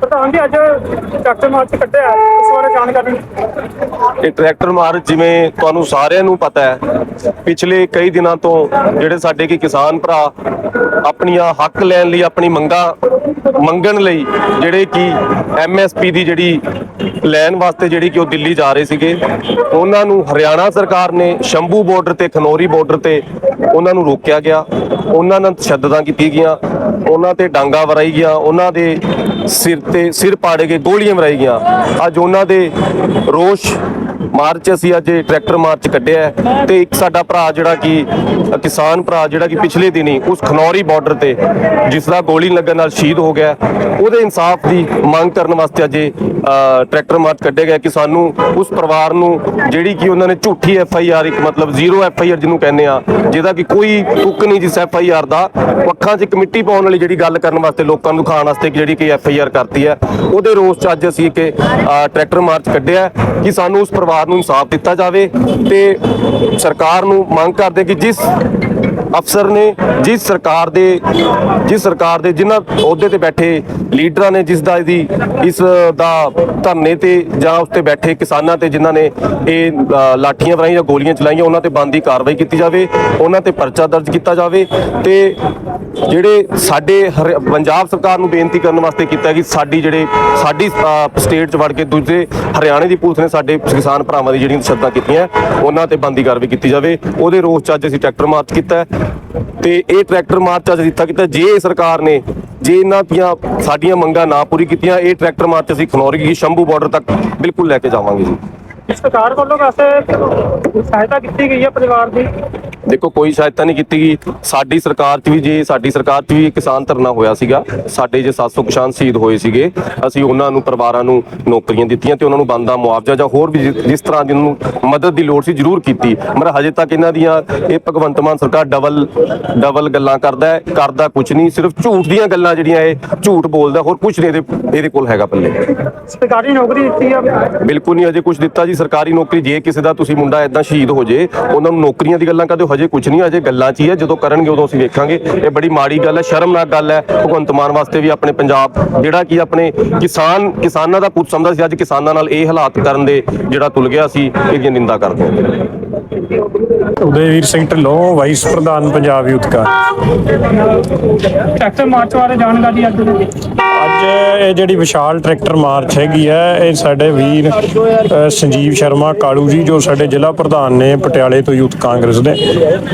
ਪ੍ਰਧਾਨ ਜੀ, ਅੱਜ ਡਾਕਟਰ ਮਾਰਚ ਕੱਢਿਆ ਇਸ ਬਾਰੇ ਜਾਣਕਾਰੀ ਇਹ ਟਰੈਕਟਰ ਮਾਰਚ ਜਿਵੇਂ ਤੁਹਾਨੂੰ ਸਾਰਿਆਂ ਨੂੰ ਪਤਾ ਹੈ, ਪਿਛਲੇ ਕਈ ਦਿਨਾਂ ਤੋਂ ਜਿਹੜੇ ਸਾਡੇ ਕੀ ਕਿਸਾਨ ਭਰਾ ਆਪਣੀਆਂ ਹੱਕ ਲੈਣ ਲਈ, ਆਪਣੀ ਮੰਗਾਂ ਮੰਗਣ ਲਈ ਜਿਹੜੇ ਕਿ ਐਮਐਸਪੀ ਦੀ ਜਿਹੜੀ ਲੈਣ ਵਾਸਤੇ ਜਿਹੜੀ ਕਿ ਉਹ ਦਿੱਲੀ ਜਾ ਰਹੇ ਸੀਗੇ, ਉਹਨਾਂ ਨੂੰ ਹਰਿਆਣਾ ਸਰਕਾਰ ਨੇ ਸ਼ੰਭੂ ਬਾਰਡਰ ਤੇ, ਖਨੌਰੀ ਬਾਰਡਰ ਤੇ ਉਹਨਾਂ ਨੂੰ ਰੋਕਿਆ ਗਿਆ। ਉਹਨਾਂ ਨਾਲ ਤਸ਼ੱਦਦਾਂ ਕੀਤੀ ਗਈਆਂ। ਉਹਨਾਂ ਤੇ ਡਾਂਗਾ ਵਰਾਈ ਗਿਆ, ਉਹਨਾਂ ਦੇ ਸਿਰ ਤੇ ਸਿਰ ਪਾੜੇ ਗਏ ਗੋਲੀਆਂ ਵਰਾਈ ਗਈਆਂ। ਅੱਜ ਉਹਨਾਂ ਦੇ ਰੋਸ਼ ਮਾਰਚ ਅਸੀਂ ਅੱਜ ਟਰੈਕਟਰ ਮਾਰਚ ਕੱਢਿਆ ਹੈ ਤੇ ਇੱਕ ਸਾਡਾ ਭਰਾ ਜਿਹੜਾ ਕਿ ਕਿਸਾਨ ਭਰਾ ਜਿਹੜਾ ਕਿ ਪਿਛਲੇ ਦਿਨੀ ਉਸ ਖਨੌਰੀ ਬਾਰਡਰ ਤੇ ਜਿਸ ਦਾ ਗੋਲੀ ਲੱਗਣ ਨਾਲ ਸ਼ਹੀਦ ਹੋ ਗਿਆ ਉਹਦੇ ਇਨਸਾਫ ਦੀ ਮੰਗ ਕਰਨ ਵਾਸਤੇ ਅੱਜ ਟਰੈਕਟਰ ਮਾਰਚ ਕੱਢਿਆ ਗਿਆ ਕਿ ਸਾਨੂੰ ਉਸ ਪਰਿਵਾਰ ਨੂੰ ਜਿਹੜੀ ਕਿ ਉਹਨਾਂ ਨੇ ਝੂਠੀ ਐਫ ਆਈ ਆਰ, ਇੱਕ ਮਤਲਬ ਜ਼ੀਰੋ ਐਫ ਆਈ ਆਰ ਜਿਹਨੂੰ ਕਹਿੰਦੇ ਆ ਜਿਹਦਾ ਕਿ ਕੋਈ ਤੁੱਕ ਨਹੀਂ ਜਿਸ ਐਫ ਆਈ ਆਰ ਦਾ, ਪੱਖਾਂ 'ਚ ਕਮੇਟੀ ਪਾਉਣ ਵਾਲੀ ਜਿਹੜੀ ਗੱਲ ਕਰਨ ਵਾਸਤੇ ਲੋਕਾਂ ਨੂੰ ਦਿਖਾਉਣ ਵਾਸਤੇ ਇੱਕ ਜਿਹੜੀ ਕਿ ਐਫ ਆਈ ਆਰ ਕਰਤੀ ਹੈ, ਉਹਦੇ ਰੋਸ 'ਚ ਅੱਜ ਅਸੀਂ ਇੱਕ ਟਰੈਕਟਰ ਮਾਰਚ ਕੱਢਿਆ ਕਿ ਸਾਨੂੰ ਉਸ ਪਰਿਵਾਰ ਨੂੰ ਇਨਸਾਫ ਦਿੱਤਾ ਜਾਵੇ ਤੇ ਸਰਕਾਰ ਨੂੰ ਮੰਗ ਕਰਦੇ ਕਿ ਜਿਸ ਅਫਸਰ ਨੇ ਜਿਸ ਸਰਕਾਰ ਦੇ, ਜਿਸ ਸਰਕਾਰ ਦੇ ਜਿਨ੍ਹਾਂ ਅਹੁਦੇ ਤੇ ਬੈਠੇ ਲੀਡਰਾਂ ਨੇ, ਜਿਸ ਦਾ ਇਹਦੀ, ਇਸ ਦਾ ਧਰਨੇ ਤੇ ਜਾਂ ਉਸ ਤੇ ਬੈਠੇ ਕਿਸਾਨਾਂ ਤੇ ਜਿਨ੍ਹਾਂ ਨੇ ਇਹ ਲਾਠੀਆਂ ਵਰਾਈਆਂ ਜਾਂ ਗੋਲੀਆਂ ਚਲਾਈਆਂ, ਉਹਨਾਂ ਤੇ ਬੰਦੀ ਕਾਰਵਾਈ ਕੀਤੀ ਜਾਵੇ, ਉਹਨਾਂ ਤੇ ਪਰਚਾ ਦਰਜ ਕੀਤਾ ਜਾਵੇ ਤੇ ਜਿਹੜੇ ਸਾਡੇ ਹਰਿ- ਪੰਜਾਬ ਸਰਕਾਰ ਨੂੰ ਬੇਨਤੀ ਕਰਨ ਵਾਸਤੇ ਕੀਤਾ ਕਿ ਸਾਡੀ ਜਿਹੜੇ, ਸਾਡੀ ਸਟੇਟ 'ਚ ਵੜ ਕੇ ਦੂਜੇ ਹਰਿਆਣੇ ਦੀ ਪੁਲਿਸ ਨੇ ਸਾਡੇ ਕਿਸਾਨ ਭਰਾਵਾਂ ਦੀ ਜਿਹੜੀਆਂ ਸ਼ਰਤਾਂ ਕੀਤੀਆਂ, ਉਹਨਾਂ ਤੇ ਬੰਦੀ ਕਾਰਵਾਈ ਕੀਤੀ ਜਾਵੇ। ਉਹਦੇ ਰੋਸ 'ਚ ਅੱਜ ਅਸੀਂ ਟਰੈਕਟਰ ਮਾਰਚ ਕੀਤਾ ਤੇ ਇਹ ਟਰੈਕਟਰ ਮਾਰਚ ਅਸੀਂ ਦਿੱਤਾ ਕੀਤਾ, ਜੇ ਸਰਕਾਰ ਨੇ, ਜੇ ਇਹਨਾਂ ਦੀਆਂ, ਸਾਡੀਆਂ ਮੰਗਾਂ ਨਾ ਪੂਰੀ ਕੀਤੀਆਂ, ਇਹ ਟਰੈਕਟਰ ਮਾਰਚ ਅਸੀਂ ਖਨੌਰੀ ਦੀ ਸ਼ੰਭੂ ਬਾਰਡਰ ਤੱਕ ਬਿਲਕੁਲ ਲੈ ਕੇ ਜਾਵਾਂਗੇ ਜੀ। ਸਰਕਾਰ ਵੱਲੋਂ ਵੈਸੇ ਸਹਾਇਤਾ ਕੀਤੀ ਗਈ ਹੈ ਪਰਿਵਾਰ ਦੀ। ਦੇਖੋ ਕੋਈ ਸਹਾਇਤਾ ਨਹੀਂ ਕੀਤੀ ਗਈ। ਸਾਡੀ ਸਰਕਾਰ 'ਚ ਵੀ ਜੇ ਸਾਡੀ ਸਰਕਾਰ 'ਚ ਵੀ ਕਿਸਾਨ ਧਰਨਾ ਹੋਇਆ ਸੀਗਾ ਸਾਡੇ ਜੇ 700 ਕਿਸਾਨ ਸ਼ਹੀਦ ਹੋਏ ਸੀਗੇ ਅਸੀਂ ਉਹਨਾਂ ਨੂੰ ਪਰਿਵਾਰਾਂ ਨੂੰ ਨੌਕਰੀਆਂ ਦਿੱਤੀਆਂ ਤੇ ਉਹਨਾਂ ਨੂੰ ਬੰਦਾ ਮੁਆਵਜ਼ਾ ਜਾਂ ਹੋਰ ਵੀ ਜਿਸ ਤਰ੍ਹਾਂ ਦੀ ਉਹਨਾਂ ਨੂੰ ਮਦਦ ਦੀ ਲੋੜ ਸੀ ਜ਼ਰੂਰ ਕੀਤੀ। ਮगर ਹਜੇ ਤੱਕ ਇਹਨਾਂ ਦੀਆਂ ਇਹ ਭਗਵੰਤ ਮਾਨ ਸਰਕਾਰ ਡਬਲ ਡਬਲ ਗੱਲਾਂ ਕਰਦਾ ਹੈ ਕਰਦਾ ਕੁਝ ਨਹੀਂ ਸਿਰਫ ਝੂਠ ਦੀਆਂ ਗੱਲਾਂ ਜਿਹੜੀਆਂ ਇਹ ਝੂਠ ਬੋਲਦਾ ਹੋਰ ਕੁਝ ਨਹੀਂ ਇਹਦੇ ਇਹਦੇ ਕੋਲ ਹੈਗਾ ਪੱਲੇ। ਸਰਕਾਰੀ ਨੌਕਰੀ ਦਿੱਤੀ ਹੈ ਬਿਲਕੁਲ ਨਹੀਂ ਅਜੇ ਕੁਝ ਦਿੱਤਾ ਜੀ ਸਰਕਾਰੀ ਨੌਕਰੀ ਜੇ ਕਿਸੇ ਦਾ ਤੁਸੀਂ ਮੁੰਡਾ ਇਦਾਂ ਸ਼ਹੀਦ ਹੋ ਜੇ ਉਹਨਾਂ ਨੂੰ ਨੌਕਰੀਆਂ ਦੀ ਗੱਲਾਂ ਕਰਦੇ ਹੋ ਹਜੇ ਕੁਝ ਨਹੀਂ, ਅਜੇ ਗੱਲਾਂ 'ਚ ਹੀ ਹੈ। ਜਦੋਂ ਕਰਨਗੇ ਉਦੋਂ ਅਸੀਂ ਵੇਖਾਂਗੇ। ਇਹ ਬੜੀ ਮਾੜੀ ਗੱਲ ਹੈ, ਸ਼ਰਮਨਾਕ ਗੱਲ ਹੈ। ਭਗਵੰਤ ਮਾਨ ਵਾਸਤੇ ਵੀ ਆਪਣੇ ਪੰਜਾਬ, ਜਿਹੜਾ ਕਿ ਆਪਣੇ ਕਿਸਾਨ, ਕਿਸਾਨਾਂ ਦਾ ਪੁੱਤ ਸਮਝਦਾ ਸੀ, ਅੱਜ ਕਿਸਾਨਾਂ ਨਾਲ ਇਹ ਹਾਲਾਤ ਕਰਨ ਦੇ ਜਿਹੜਾ ਤੁਲ ਗਿਆ ਸੀ ਇਹਦੀ ਨਿੰਦਾ ਕਰਦੇ ਹਾਂ। ਉਦੈਵੀਰ ਸਿੰਘ ਢਿੱਲੋਂ ਵਾਈਸ ਪ੍ਰਧਾਨ Punjab youth Congress. Tractor march ਬਾਰੇ ਜਾਣਕਾਰੀ ਅੱਜ ਅੱਜ ਇਹ ਜਿਹੜੀ ਵਿਸ਼ਾਲ ਟਰੈਕਟਰ ਮਾਰਚ ਹੈਗੀ ਹੈ ਇਹ ਸਾਡੇ ਵੀਰ ਸੰਜੀਵ ਸ਼ਰਮਾ ਕਾਲੂ ਜੀ ਜੋ ਸਾਡੇ ਜ਼ਿਲ੍ਹਾ ਪ੍ਰਧਾਨ ਨੇ ਪਟਿਆਲੇ ਤੋਂ ਯੂਥ ਕਾਂਗਰਸ ਦੇ।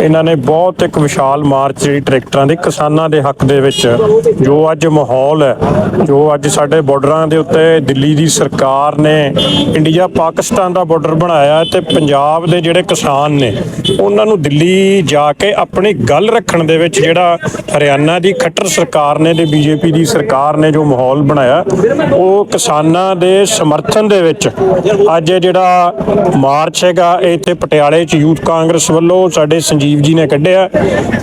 ਇਹਨਾਂ ਨੇ ਬਹੁਤ ਇੱਕ ਵਿਸ਼ਾਲ ਮਾਰਚ ਜਿਹੜੀ ਟਰੈਕਟਰਾਂ ਦੇ ਕਿਸਾਨਾਂ ਦੇ ਹੱਕ ਦੇ ਵਿੱਚ ਜੋ ਅੱਜ ਮਾਹੌਲ ਹੈ ਜੋ ਅੱਜ ਸਾਡੇ ਬਾਰਡਰਾਂ ਦੇ ਉੱਤੇ ਦਿੱਲੀ ਦੀ ਸਰਕਾਰ ਨੇ ਇੰਡੀਆ ਪਾਕਿਸਤਾਨ ਦਾ ਬਾਰਡਰ ਬਣਾਇਆ ਤੇ ਪੰਜਾਬ ਦੇ ਜਿਹੜੇ ਕਿਸਾਨ ਨੇ ਉਹਨਾਂ ਨੂੰ ਦਿੱਲੀ ਜਾ ਕੇ ਆਪਣੀ ਗੱਲ ਰੱਖਣ ਦੇ ਵਿੱਚ ਜਿਹੜਾ ਹਰਿਆਣਾ ਦੀ ਖੱਟਰ ਸਰਕਾਰ ਨੇ ਤੇ ਬੀਜੇਪੀ ਦੀ ਸਰਕਾਰ ਨੇ ਜੋ ਮਾਹੌਲ ਬਣਾਇਆ, ਉਹ ਕਿਸਾਨਾਂ ਦੇ ਸਮਰਥਨ ਦੇ ਵਿੱਚ ਅੱਜ ਜਿਹੜਾ ਮਾਰਚ ਹੈਗਾ, ਇਹ ਇੱਥੇ ਪਟਿਆਲੇ 'ਚ ਯੂਥ ਕਾਂਗਰਸ ਵੱਲੋਂ ਸਾਡੇ ਸੰਜੀਵ ਜੀ ਨੇ ਕੱਢਿਆ।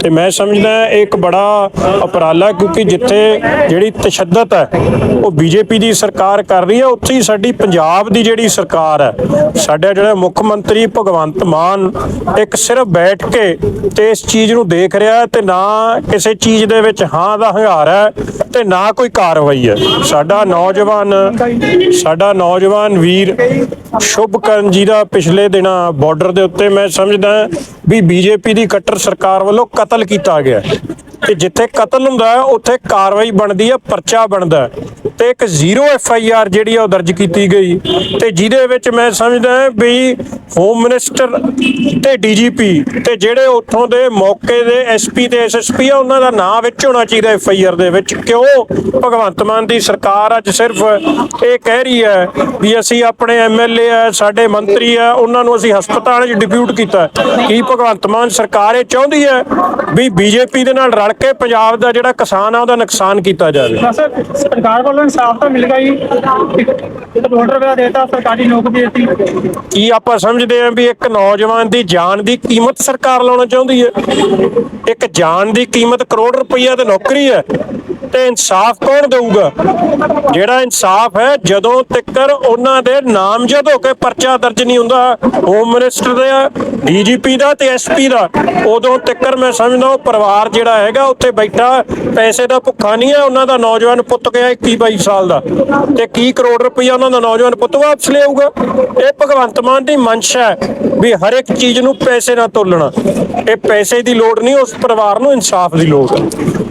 ਤੇ ਮੈਂ ਸਮਝਦਾ ਇਹ ਇੱਕ ਬੜਾ ਉਪਰਾਲਾ ਕਿਉਂਕਿ ਜਿੱਥੇ ਜਿਹੜੀ ਤਸ਼ੱਦਦ ਹੈ, ਉਹ ਬੀਜੇਪੀ ਦੀ ਸਰਕਾਰ ਕਰ ਰਹੀ ਹੈ, ਉੱਥੇ ਹੀ ਸਾਡੀ ਪੰਜਾਬ ਦੀ ਜਿਹੜੀ ਸਰਕਾਰ ਹੈ, ਸਾਡਾ ਜਿਹੜਾ ਮੁੱਖ ਮੰਤਰੀ ਭਗਵੰਤ ਮਾਨ ਇੱਕ ਸਿਰਫ ਬੈਠ ਕੇ ਤੇ ਇਸ ਚੀਜ਼ ਨੂੰ ਦੇਖ ਰਿਹਾ ਤੇ ਨਾ ਕਿਸੇ ਚੀਜ਼ ਦੇ ਵਿੱਚ ਹਾਂ ਦਾ ਹੰਗਾਰ ਹੈ ਤੇ ਨਾ ਕੋਈ ਕਾਰਵਾਈ ਹੈ। ਸਾਡਾ ਨੌਜਵਾਨ ਸਾਡਾ ਨੌਜਵਾਨ ਵੀਰ ਸ਼ੁਭਕਰਨ ਜੀ ਦਾ ਪਿਛਲੇ ਦਿਨਾਂ ਬਾਰਡਰ ਦੇ ਉੱਤੇ ਮੈਂ ਸਮਝਦਾ ਵੀ ਬੀਜੇਪੀ ਦੀ ਕੱਟਰ ਸਰਕਾਰ ਵੱਲੋਂ ਕਤਲ ਕੀਤਾ ਗਿਆ ਹੈ। ਜਿੱਥੇ ਕਤਲ ਹੁੰਦਾ ਹੈ, ਉੱਥੇ ਕਾਰਵਾਈ ਬਣਦੀ ਹੈ, ਪਰਚਾ ਬਣਦਾ ਤੇ ਇੱਕ ਜ਼ੀਰੋ ਐਫ ਆਈ ਆਰ ਜਿਹੜੀ ਆ, ਉਹ ਦਰਜ ਕੀਤੀ ਗਈ। ਤੇ ਜਿਹਦੇ ਵਿੱਚ ਮੈਂ ਸਮਝਦਾ ਵੀ ਹੋਮ ਮਿਨਿਸਟਰ ਤੇ ਡੀਜੀਪੀ ਤੇ ਜਿਹੜੇ ਉੱਥੋਂ ਦੇ ਮੌਕੇ ਦੇ ਐਸਪੀ ਤੇ ਐਸਐਸਪੀ ਆ, ਉਹਨਾਂ ਦਾ ਨਾਂ ਵਿੱਚ ਹੋਣਾ ਚਾਹੀਦਾ ਐਫ ਆਈ ਆਰ ਦੇ ਵਿੱਚ। ਕਿਉਂ? ਭਗਵੰਤ ਮਾਨ ਦੀ ਸਰਕਾਰ ਅੱਜ ਸਿਰਫ ਇਹ ਕਹਿ ਰਹੀ ਹੈ ਵੀ ਅਸੀਂ ਆਪਣੇ ਐਮ ਐਲ ਏ ਆ, ਸਾਡੇ ਮੰਤਰੀ ਆ, ਉਹਨਾਂ ਨੂੰ ਅਸੀਂ ਹਸਪਤਾਲ 'ਚ ਡਿਪਿਊਟ ਕੀਤਾ। ਕੀ ਭਗਵੰਤ ਮਾਨ ਸਰਕਾਰ ਇਹ ਚਾਹੁੰਦੀ ਹੈ ਵੀ ਬੀਜੇਪੀ ਦੇ ਨਾਲ ਰਲ ਕੇ ਪੰਜਾਬ ਦਾ ਜਿਹੜਾ ਕਿਸਾਨ ਆ ਉਹਦਾ ਨੁਕਸਾਨ ਕੀਤਾ ਜਾਵੇ। ਵੈਸੇ ਸਰਕਾਰ ਵੱਲੋਂ ਇਨਸਾਫ ਤਾਂ ਮਿਲ ਇੱਕ ਕਰੋੜ ਰੁਪਇਆ ਦੇਤਾ ਸਰਕਾਰੀ ਨੌਕਰੀ ਦਿੱਤੀ। ਕੀ ਆਪਾਂ ਸਮਝਦੇ ਹਾਂ ਵੀ ਇੱਕ ਨੌਜਵਾਨ ਦੀ ਜਾਨ ਦੀ ਕੀਮਤ ਸਰਕਾਰ ਲਾਉਣਾ ਚਾਹੁੰਦੀ ਹੈ? ਇੱਕ ਜਾਨ ਦੀ ਕੀਮਤ ਕਰੋੜ ਰੁਪਈਆ ਤੇ ਨੌਕਰੀ ਹੈ ਤੇ ਇਨਸਾਫ ਕੌਣ ਦੇਊਗਾ? ਜਿਹੜਾ ਇਨਸਾਫ ਹੈ ਜਦੋਂ ਤੱਕਰ ਉਹਨਾਂ ਦੇ ਨਾਮਜ਼ਦ ਹੋ ਕੇ ਪਰਚਾ ਦਰਜ ਨਹੀਂ ਹੁੰਦਾ ਹੋਮ ਮਿਨਿਸਟਰ ਦਾ ਡੀਜੀਪੀ ਦਾ ਤੇ ਐਸਪੀ ਦਾ ਉਦੋਂ ਤੱਕਰ ਮੈਂ ਸਮਝਦਾ ਉਹ ਪਰਿਵਾਰ ਜਿਹੜਾ ਹੈਗਾ ਉੱਥੇ ਬੈਠਾ, ਪੈਸੇ ਦਾ ਭੁੱਖਾ ਨਹੀਂ ਹੈ ਉਹਨਾਂ ਦਾ ਨੌਜਵਾਨ ਪੁੱਤ ਗਿਆ 21 22 ਸਾਲ ਦਾ। ਤੇ ਕੀ ਕਰੋੜ ਰੁਪਈਆ ਉਹਨਾਂ ਦਾ ਨੌਜਵਾਨ ਪੁੱਤ ਵਾਪਸ ਲਿਆਊਗਾ? ਇਹ ਭਗਵੰਤ ਮਾਨ ਦੀ ਮਨਸ਼ਾ ਹੈ ਵੀ ਹਰ ਇੱਕ ਚੀਜ਼ ਨੂੰ ਪੈਸੇ ਨਾਲ ਤੋਲਣਾ। ਇਹ ਪੈਸੇ ਦੀ ਲੋੜ ਨਹੀਂ, ਉਸ ਪਰਿਵਾਰ ਨੂੰ ਇਨਸਾਫ ਦੀ ਲੋੜ। ਹੈ